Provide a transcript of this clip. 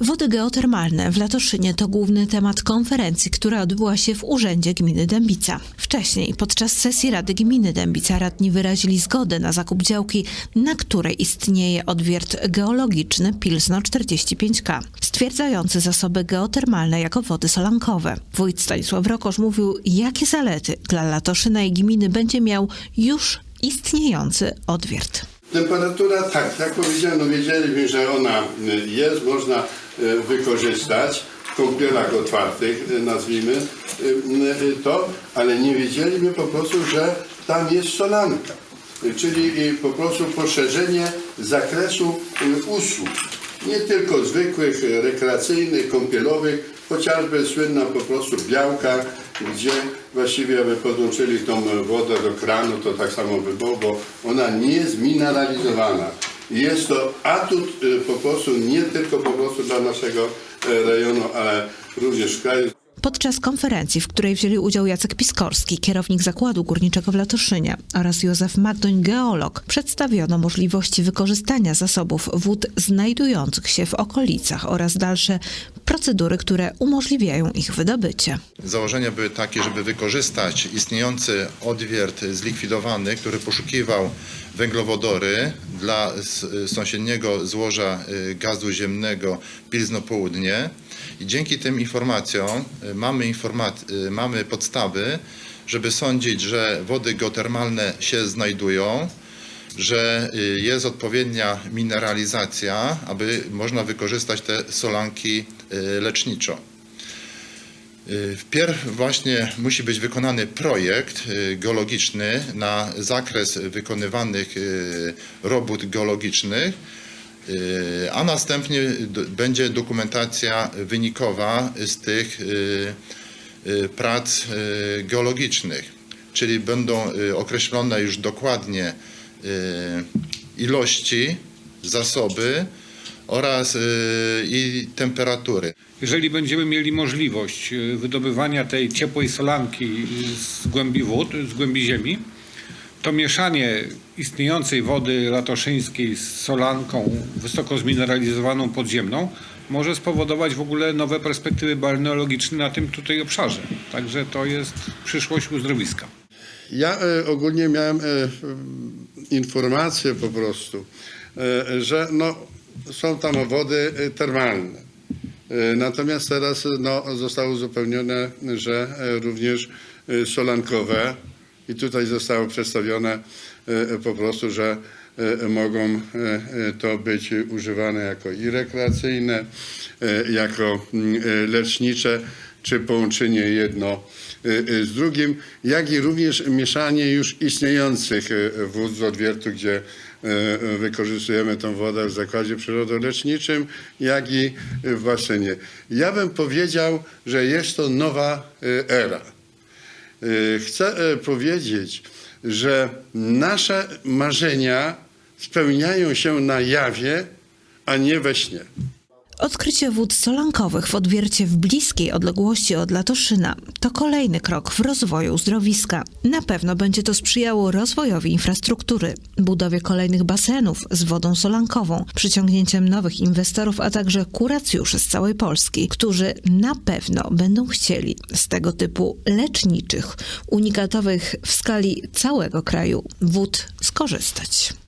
Wody geotermalne w Latoszynie to główny temat konferencji, która odbyła się w Urzędzie Gminy Dębica. Wcześniej, podczas sesji Rady Gminy Dębica, radni wyrazili zgodę na zakup działki, na której istnieje odwiert geologiczny Pilsno 45K, stwierdzający zasoby geotermalne jako wody solankowe. Wójt Stanisław Rokosz mówił, jakie zalety dla Latoszyna i gminy będzie miał już istniejący odwiert. Temperatura, tak, jak powiedziałem, no wiedzieliśmy, że ona y, jest, można y, wykorzystać w kąpielach otwartych, y, nazwijmy to, ale nie wiedzieliśmy po prostu, że tam jest solanka, czyli po prostu poszerzenie zakresu usług. Nie tylko zwykłych, y, rekreacyjnych, kąpielowych, chociażby słynna po prostu białka, gdzie właściwie by podłączyli tą wodę do kranu, to tak samo by było, bo ona nie jest mineralizowana. Jest to atut y, po prostu nie tylko po prostu dla naszego e, rejonu, ale również kraju. Podczas konferencji, w której wzięli udział Jacek Piskorski, kierownik zakładu górniczego w Latoszynie oraz Józef Magdoń, geolog, przedstawiono możliwości wykorzystania zasobów wód znajdujących się w okolicach oraz dalsze procedury, które umożliwiają ich wydobycie. Założenia były takie, żeby wykorzystać istniejący odwiert zlikwidowany, który poszukiwał węglowodory dla sąsiedniego złoża y, gazu ziemnego Pilzno Południe. I dzięki tym informacjom y, mamy, informat- y, mamy podstawy, żeby sądzić, że wody geotermalne się znajdują, że y, jest odpowiednia mineralizacja, aby można wykorzystać te solanki leczniczo. Wpierw właśnie musi być wykonany projekt geologiczny na zakres wykonywanych robót geologicznych, a następnie będzie dokumentacja wynikowa z tych y, y, prac y, geologicznych, czyli będą y, określone już dokładnie y, ilości, zasoby oraz y, i temperatury. Jeżeli będziemy mieli możliwość y, wydobywania tej ciepłej solanki z głębi wód, z głębi ziemi, to mieszanie istniejącej wody latoszyńskiej z solanką wysoko zmineralizowaną podziemną może spowodować w ogóle nowe perspektywy balneologiczne na tym tutaj obszarze. Także to jest przyszłość uzdrowiska. Ja e, ogólnie miałem e, informację po prostu, e, że no, są tam wody e, termalne. E, Natomiast teraz no, zostało uzupełnione, że e, również solankowe i tutaj zostało przedstawione e, po prostu, że e, mogą e, e, to być używane jako i rekreacyjne, e, jako mm, e, lecznicze, czy połączenie jedno e, e, z drugim, jak i również mieszanie już istniejących e, wód z odwiertu, gdzie e, wykorzystujemy tą wodę w zakładzie przyrodoleczniczym, jak i w basenie. Ja bym powiedział, że jest to nowa e, era. E, Chcę e, powiedzieć, że nasze marzenia spełniają się na jawie, a nie we śnie. Odkrycie wód solankowych w odwiercie w bliskiej odległości od Latoszyna to kolejny krok w rozwoju uzdrowiska. Na pewno będzie to sprzyjało rozwojowi infrastruktury, budowie kolejnych basenów z wodą solankową, przyciągnięciem nowych inwestorów, a także kuracjuszy z całej Polski, którzy na pewno będą chcieli z tego typu leczniczych, unikatowych w skali całego kraju wód skorzystać.